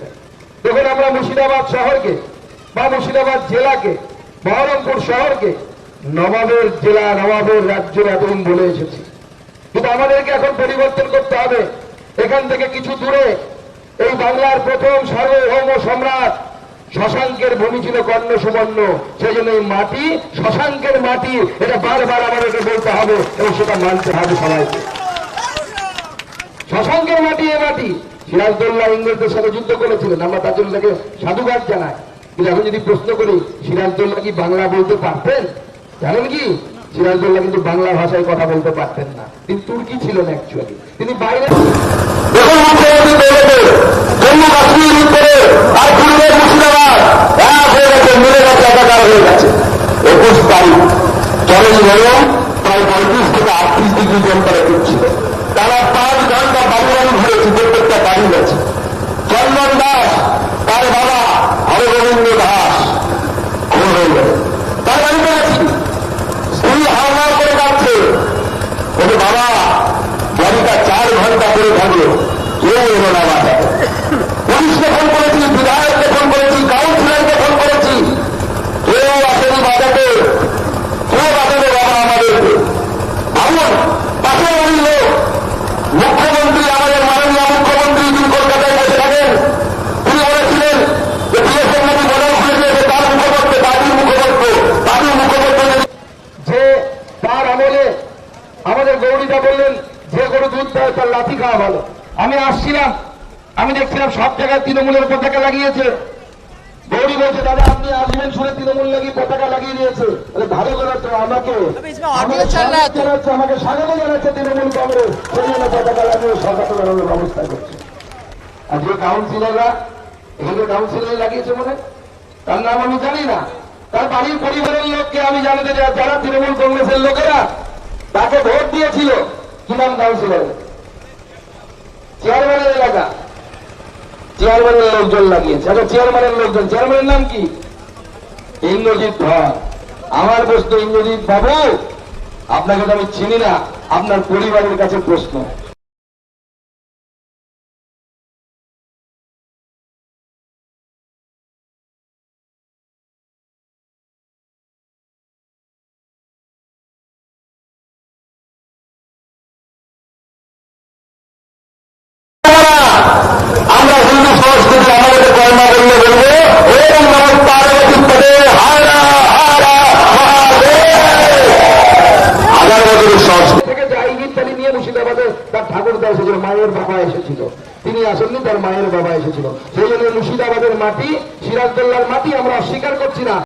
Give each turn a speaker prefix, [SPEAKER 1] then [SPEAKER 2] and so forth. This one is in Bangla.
[SPEAKER 1] চাই দেখুন আমরা মুর্শিদাবাদ শহরকে বা মুর্শিদাবাদ জেলাকে, বহরমপুর শহরকে নবাবের জেলা, নবাবের রাজ্য এতদিন বলে এসেছি। কিন্তু আমাদেরকে এখন পরিবর্তন করতে হবে। এখান থেকে কিছু দূরে এই বাংলার প্রথম সার্বভৌম সম্রাট শশাঙ্কের ভূমি ছিল কর্ণ সুবর্ণ। সেই জন্য এই মাটি, শশাঙ্কের মাটি, এটা বারবার আমাদেরকে বলতে হবে এবং সেটা মানতে হবে সবাইকে। শশাঙ্কের মাটি এ মাটি। সিরাজদৌল্লাহ ইংরেজদের সাথে যুদ্ধ করেছিলেন, আমরা তার জন্য তাকে সাধুবাদ জানাই। কিন্তু এখন যদি প্রশ্ন করি, সিরাজদৌল্লাহ কি বাংলা বলতে পারতেন? জানেন কি? সিরাজদৌল্লাহ কিন্তু বাংলা ভাষায় কথা বলতে পারতেন না। তিনি তুর্কি ছিলেন অ্যাকচুয়ালি তিনি বাইরে
[SPEAKER 2] হয়ে একুশ তারিখ। চরম গরম প্রায় পঁয়ত্রিশ থেকে আটত্রিশ ডিগ্রি টেম্পারেচার এলো না বাধা পুলিশকে ফোন করেছি বিধায়ককে ফোন করেছি কাউন্সিলরকে ফোন করেছি। কেউ আসেনি বাজাতে, কেউ বাজাবে বাবা আমাদেরকে। ভাবুন পাশে লোক মুখ্যমন্ত্রী, আমাদের মাননীয় মুখ্যমন্ত্রী যিনি কলকাতায় বসে থাকেন, তিনি বলেছিলেন যে বিএসএফ নাকি বদল খুলেছে তার মুখপত্র দাদির মুখপত্র দাদির মুখপত্র
[SPEAKER 1] যে তার আমলে আমাদের গৌরীদা বললেন, যে গরু দুধ দেয়, তার লাঠি খাওয়া ভালো। আমি আসছিলাম আমি দেখছিলাম সব জায়গায় তৃণমূলের পতাকা লাগিয়েছে। গৌরী বলছে দাদা আপনি আসবেন শুনে তৃণমূল লাগিয়ে পতাকা লাগিয়ে দিয়েছে? ভালো করে তো আমাকে আমাকে স্বাগত জানাচ্ছে তৃণমূল কংগ্রেস। পতাকা লাগিয়ে সরকার জানানোর ব্যবস্থা করছে। আর যে কাউন্সিলররা এখানে কাউন্সিলর লাগিয়েছে মনে তার নাম আমি জানি না। তার বাড়ির পরিবারের লোককে আমি জানাতে যারা তৃণমূল কংগ্রেসের লোকেরা তাকে ভোট দিয়েছিল। কি নাম কাউন্সিলর এলাকা চেয়ারম্যানের লোকজন লাগিয়েছে। আচ্ছা চেয়ারম্যানের লোকজন চেয়ারম্যানের নাম কি? ইন্দ্রজিৎ ধর আমার প্রশ্ন, ইন্দ্রজিৎ বাবু, আপনাকে তো আমি চিনি না, আপনার পরিবারের কাছে প্রশ্ন।
[SPEAKER 2] হাজার বছরের সহজ
[SPEAKER 1] থেকে যা ইঙ্গিত তালি নিয়ে মুর্শিদাবাদে তার ঠাকুর দা এসেছিল, মায়ের বাবা এসেছিল। তিনি আসেননি, তার মায়ের বাবা এসেছিল। সেই জন্য মুর্শিদাবাদের মাটি, সিরাজদোল্লার মাটি আমরা অস্বীকার করছি না।